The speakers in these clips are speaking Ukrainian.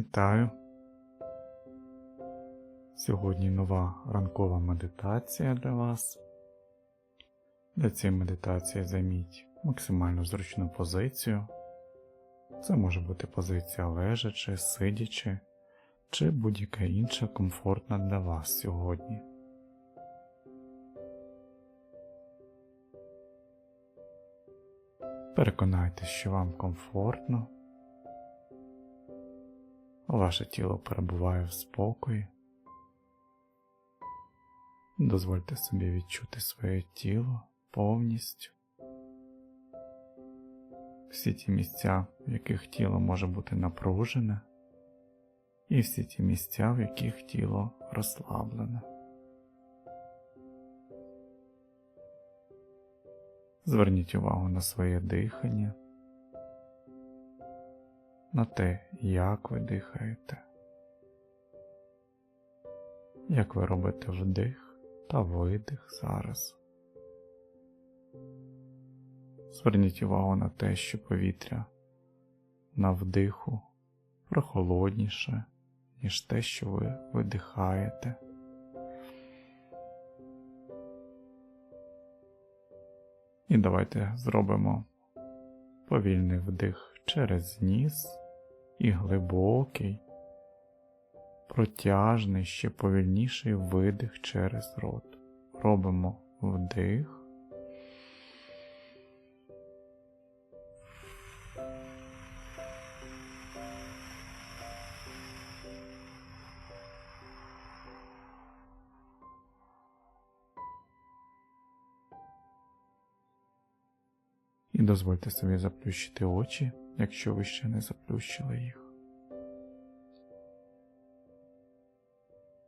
Вітаю! Сьогодні нова ранкова медитація для вас. Для цієї медитації займіть максимально зручну позицію. Це може бути позиція лежачи, сидячи, чи будь-яка інша комфортна для вас сьогодні. Переконайтесь, що вам комфортно. Ваше тіло перебуває в спокої. Дозвольте собі відчути своє тіло повністю. Всі ті місця, в яких тіло може бути напружене, і всі ті місця, в яких тіло розслаблене. Зверніть увагу на своє дихання на те, як ви дихаєте, як ви робите вдих та видих зараз. Зверніть увагу на те, що повітря на вдиху прохолодніше, ніж те, що ви видихаєте. І давайте зробимо повільний вдих через ніс і глибокий, протяжний, ще повільніший видих через рот. Робимо вдих. І дозвольте собі заплющити очі, якщо ви ще не заплющили їх.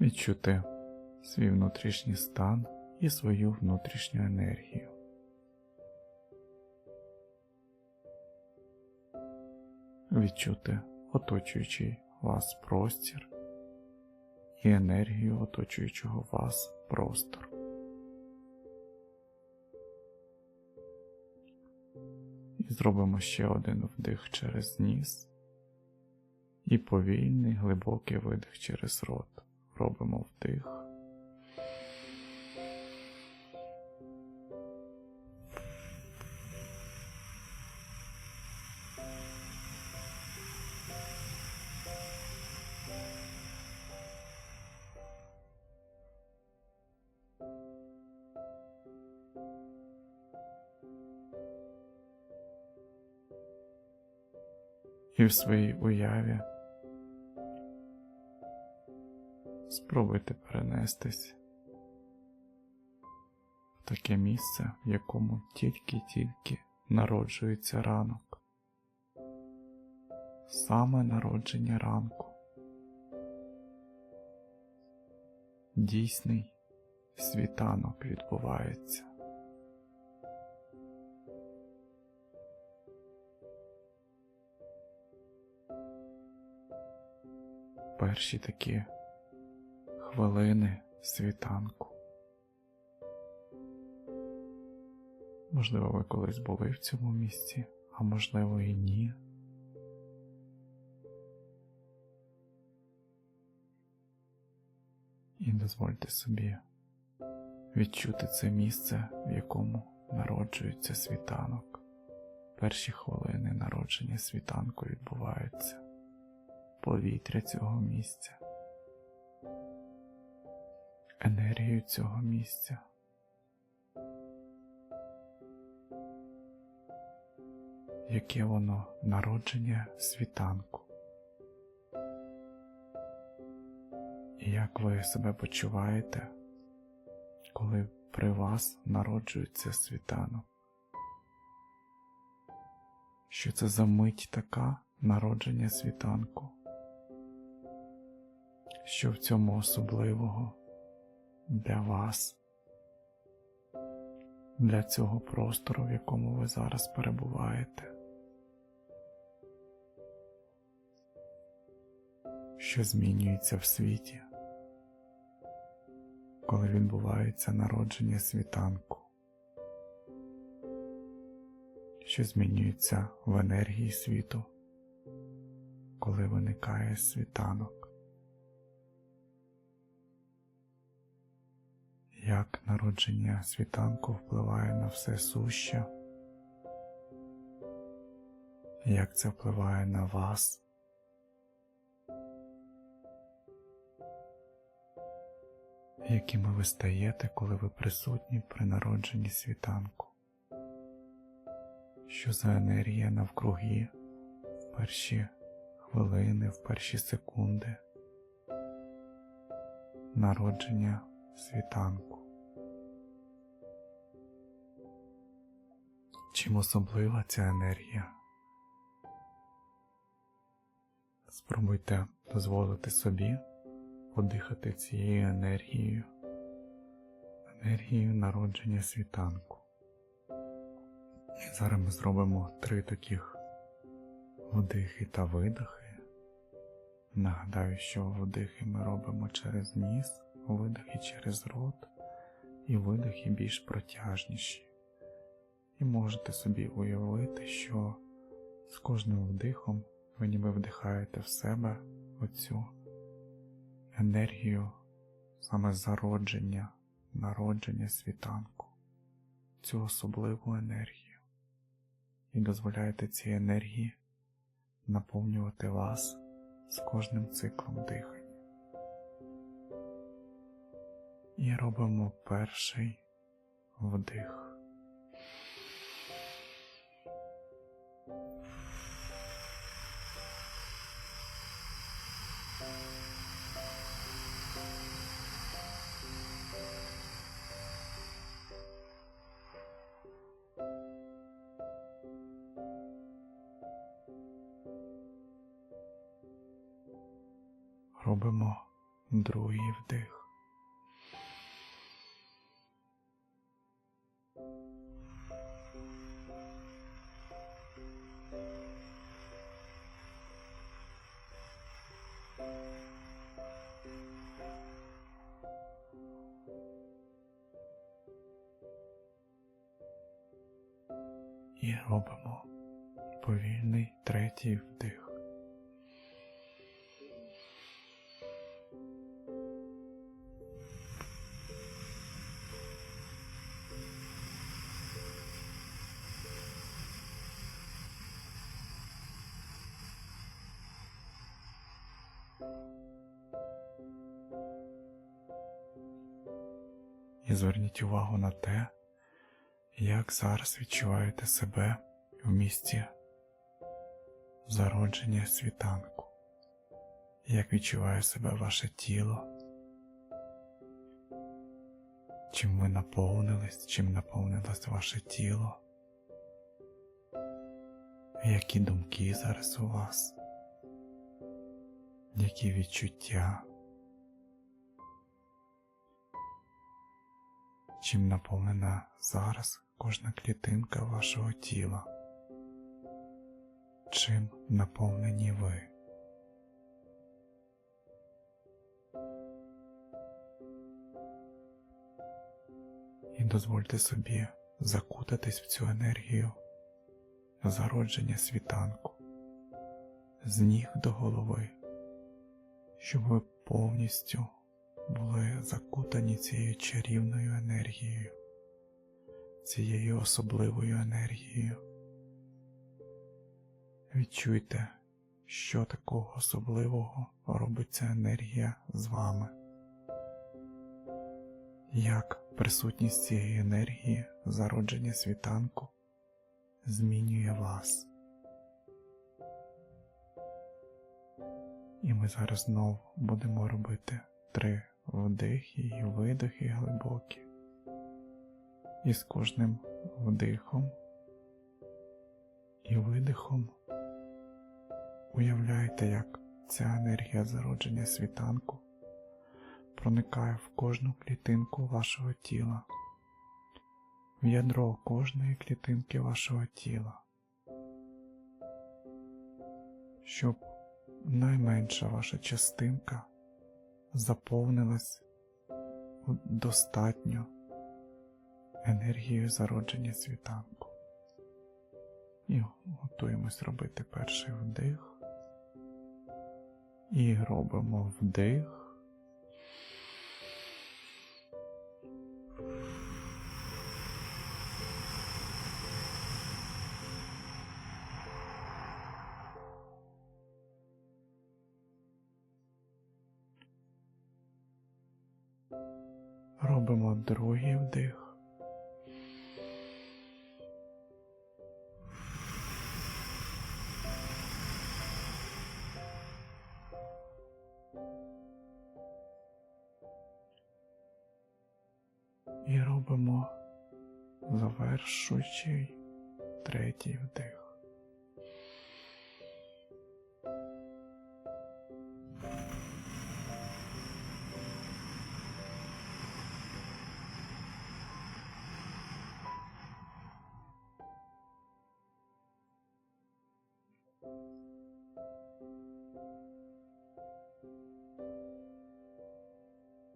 Відчути свій внутрішній стан і свою внутрішню енергію. Відчути оточуючий вас простір і енергію оточуючого вас простору. Зробимо ще один вдих через ніс і повільний глибокий видих через рот. Робимо вдих. І в своїй уяві. Спробуйте перенестись в таке місце, в якому тільки-тільки народжується ранок, саме народження ранку, дійсний світанок відбувається. Перші такі хвилини світанку. Можливо, ви колись були в цьому місці, а можливо і ні. І дозвольте собі відчути це місце, в якому народжується світанок. Перші хвилини народження світанку відбуваються повітря цього місця, енергію цього місця. Яке воно народження світанку, і як ви себе почуваєте, коли при вас народжується світанок? Що це за мить така народження світанку? Що в цьому особливого для вас, для цього простору, в якому ви зараз перебуваєте? Що змінюється в світі, коли відбувається народження світанку? Що змінюється в енергії світу, коли виникає світанок. Як народження світанку впливає на все суще, як це впливає на вас. Якими ви стаєте, коли ви присутні при народженні світанку? Що за енергія навкруги в перші хвилини, в перші секунди народження світанку? Чим особлива ця енергія? Спробуйте дозволити собі подихати цією енергією, енергією народження світанку. І зараз ми зробимо три таких вдихи та видихи. Нагадаю, що вдихи ми робимо через ніс, видихи через рот, і видихи більш протяжніші. І можете собі уявити, що з кожним вдихом ви ніби вдихаєте в себе оцю енергію саме зародження, народження світанку, цю особливу енергію, і дозволяєте цій енергії наповнювати вас з кожним циклом дихання. І робимо перший вдих. Робимо другий вдих. І робимо повільний третій вдих. І зверніть увагу на те, як зараз відчуваєте себе в місті зародження світанку, як відчуває себе ваше тіло, чим ви наповнились, чим наповнилось ваше тіло, які думки зараз у вас, які відчуття. чим наповнена зараз кожна клітинка вашого тіла, чим наповнені ви. І дозвольте собі закутатись в цю енергію зародження світанку з ніг до голови, щоб ви повністю були закутані цією чарівною енергією, цією особливою енергією. Відчуйте, що такого особливого робить ця енергія з вами, як присутність цієї енергії, зародження світанку змінює вас. І ми зараз знову будемо робити три вдихи і видихи глибокі. І з кожним вдихом і видихом уявляйте, як ця енергія зародження світанку проникає в кожну клітинку вашого тіла, в ядро кожної клітинки вашого тіла, щоб найменша ваша частинка заповнилась достатньо енергією зародження світанку. І готуємось робити перший вдих І робимо вдих. Робимо другий вдих. І робимо завершуючий третій вдих.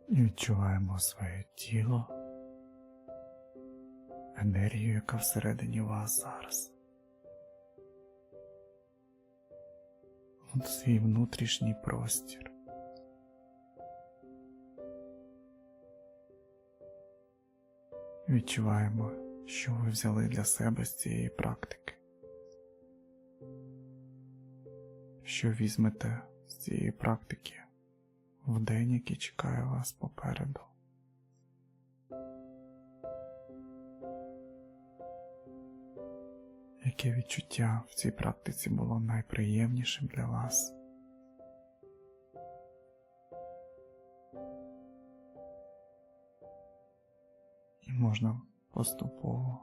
Відчуваємо своє тіло, енергію, яка всередині вас зараз. От свій внутрішній простір. Відчуваємо, що ви взяли для себе з цієї практики. Що візьмете з цієї практики в день, який чекає вас попереду. Яке відчуття в цій практиці було найприємнішим для вас? І можна поступово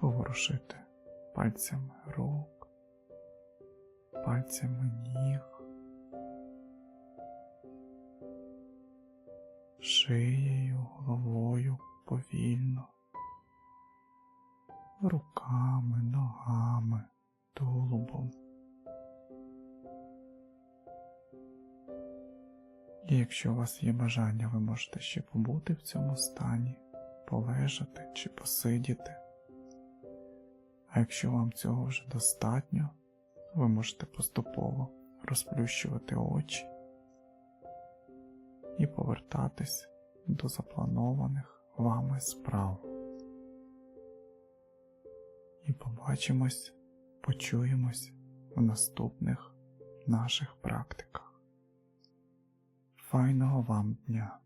поворушити пальцями рук, пальцями ніг, шиєю, головою повільно, руками, ногами, тулубом. І якщо у вас є бажання, ви можете ще побути в цьому стані, полежати чи посидіти. А якщо вам цього вже достатньо, ви можете поступово розплющувати очі і повертатись до запланованих вами справ. І побачимось, почуємось в наступних наших практиках. Файного вам дня!